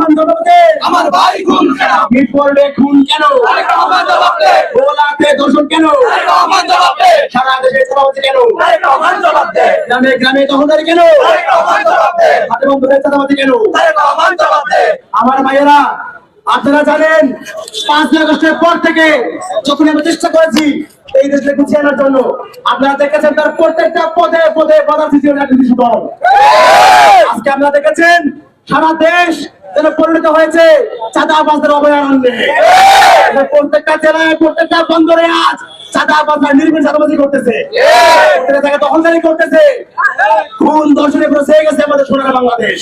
রহমান আমার ভাই খুন কেন? মিটফোর্ডে খুন কেন? তারেক রহমান দর্শন কেন? তারেক রহমান সারা দেশে কেন? তারেক রহমান গ্রামে গ্রামে কেন? তারেক রহমান হাতে চাঁদাবাজি কেন? তারেক রহমান আমার ভাইয়েরা আপনারা জানেন পাঁচ আগস্টের পর থেকে যখন আমরা চেষ্টা করেছি এই দেশকে গুছিয়ে আনার জন্য আপনারা দেখেছেন তার প্রত্যেকটা পদে পদে বাধা সৃষ্টি হয়। আজকে আপনারা দেখেছেন সারা দেশ যেন পরিণত হয়েছে চাঁদাবাজদের অভয়ারণ্যে। প্রত্যেকটা জেলায় প্রত্যেকটা বন্দরে আজ চাঁদাবাজরা নির্বিঘ্ন চাঁদাবাজি করতেছে। প্রত্যেকটা দখলদারি করতেছে। খুন দর্শনে পুরো গেছে আমাদের সোনার বাংলাদেশ।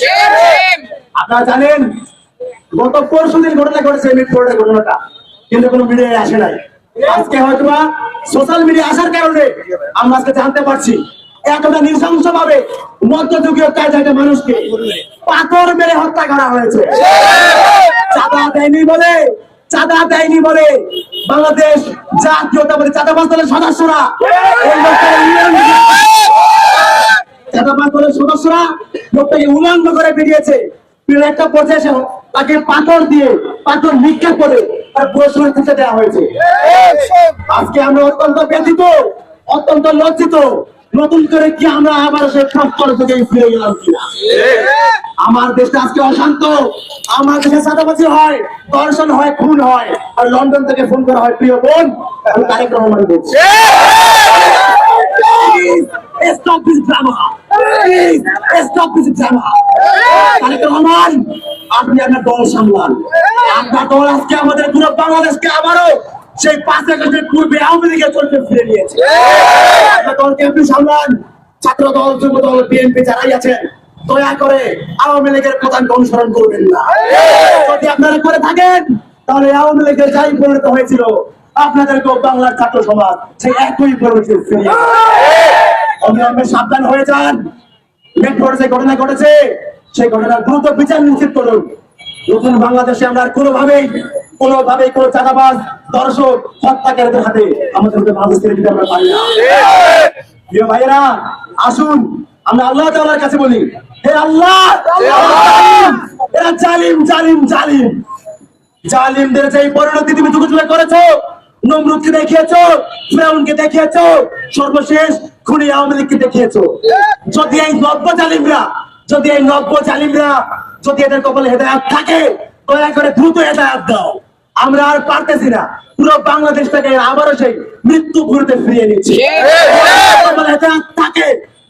আপনারা জানেন গত পরশু দিন ঘটনা ঘটেছে মিটফোর্ডের ঘটনাটা। কিন্তু কোনো মিডিয়ায় আসে নাই। আজকে সোশ্যাল মিডিয়া আসার কারণে আমরা আজকে জানতে পারছি এতটা নৃশংস ভাবে মধ্যযুগীয় কায়দাটা মানুষকে পাথর মেরে হত্যা করা হয়েছে। চাঁদা দেয়নি বলে, চাঁদা দেয়নি বলে বাংলাদেশ জাতীয়তাবাদী চাঁদাবাজ দলের সদস্যরা এই লোকটাকে উল্লঙ্ঘন চাঁদাবাজ দলের সদস্যরা লোকটাকে উলঙ্গ করে বেরিয়েছে। একটা পর্যায়ে তাকে পাথর দিয়ে, পাথর নিক্ষেপ করে তার পুরস্কার দেওয়া হয়েছে। আজকে আমরা অত্যন্ত ব্যথিত, অত্যন্ত লজ্জিত নতুন করে কি আমরা আবার সে প্রস্তর থেকে ফিরে গেলাম কিনা? আমার দেশটা আজকে অশান্ত। আমার দেশে চাঁদাবাজি হয় দর্শন হয়, খুন হয়, আর লন্ডন থেকে ফোন করা হয়, প্রিয় বোন তারেক রহমান বলছি। আপনি আপনার দল সামলান। আপনার দল আজকে আমাদের পুরো বাংলাদেশকে আবারও সেই পাঁচ আগস্টের পূর্বে আওয়ামী লীগের চলতে ফিরে নিয়েছে। দলকে আপনি সামলান। ছাত্র দল যুব দল বিএনপি যারাই আছেন দয়া করে আওয়ামী লীগের প্রধানকে অনুসরণ করবেন না। যদি আপনারা করে থাকেন তাহলে আওয়ামী লীগের যাই পরিণত হয়েছিল আপনাদেরকেও বাংলার ছাত্র সমাজ সেই একই পরিণতি ফিরিয়ে অবিলম্বে সাবধান হয়ে যান। মেট্রোর যে ঘটনা ঘটেছে। সেই ঘটনার দ্রুত বিচার নিশ্চিত করুন। নতুন বাংলাদেশে আমরা কোনোভাবেই কোনোভাবেই কোনো চাঁদাবাজ দর্শক হত্যাকারীদের হাতে আমাদেরকে বাংলাদেশ ছেড়ে দিতে আমরা পারি না। প্রিয় ভাইয়েরা আসুন আমরা আল্লাহ তাআলার কাছে বলি হে আল্লাহ! এরা জালিম জালিম জালিম। জালিমদের যে পরিণতি তুমি চুকে করেছ নমরুদকে দেখিয়েছো ফেরাউনকে দেখিয়েছো সর্বশেষ খুনি আওয়ামী লীগকে দেখিয়েছো। যদি এই নব্য জালিমরা যদি এই নব্য জালিমরা যদি এদের কপালে হেদায়াত থাকে দয়া করে দ্রুত হেদায়াত দাও। আমরা আর পারতেছি না। পুরো বাংলাদেশটাকে আবারও সেই মৃত্যু ঘুরতে ফিরিয়ে নিচ্ছি। তাকে থাকে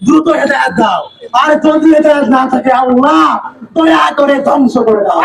দ্রুত হেদায়াত দাও। আর যদি হেদায়াত না থাকে আল্লাহ দয়া করে ধ্বংস করে দাও।